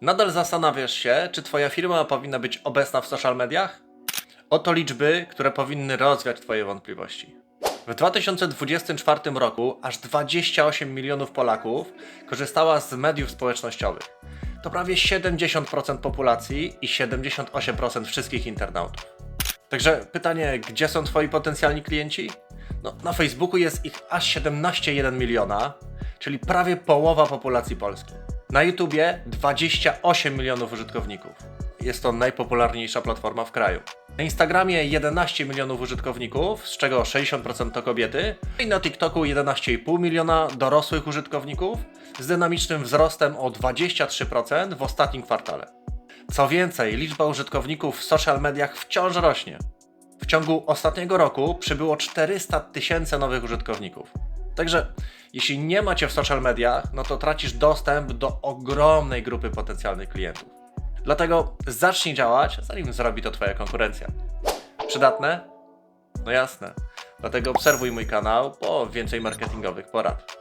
Nadal zastanawiasz się, czy Twoja firma powinna być obecna w social mediach? Oto liczby, które powinny rozwiać Twoje wątpliwości. W 2024 roku aż 28 milionów Polaków korzystała z mediów społecznościowych. To prawie 70% populacji i 78% wszystkich internautów. Także pytanie, gdzie są Twoi potencjalni klienci? No, na Facebooku jest ich aż 17,1 miliona, czyli prawie połowa populacji Polski. Na YouTubie 28 milionów użytkowników. Jest to najpopularniejsza platforma w kraju. Na Instagramie 11 milionów użytkowników, z czego 60% to kobiety. I na TikToku 11,5 miliona dorosłych użytkowników, z dynamicznym wzrostem o 23% w ostatnim kwartale. Co więcej, liczba użytkowników w social mediach wciąż rośnie. W ciągu ostatniego roku przybyło 400 tysięcy nowych użytkowników. Także jeśli nie macie w social mediach, no to tracisz dostęp do ogromnej grupy potencjalnych klientów. Dlatego zacznij działać, zanim zrobi to Twoja konkurencja. Przydatne? No jasne. Dlatego obserwuj mój kanał po więcej marketingowych porad.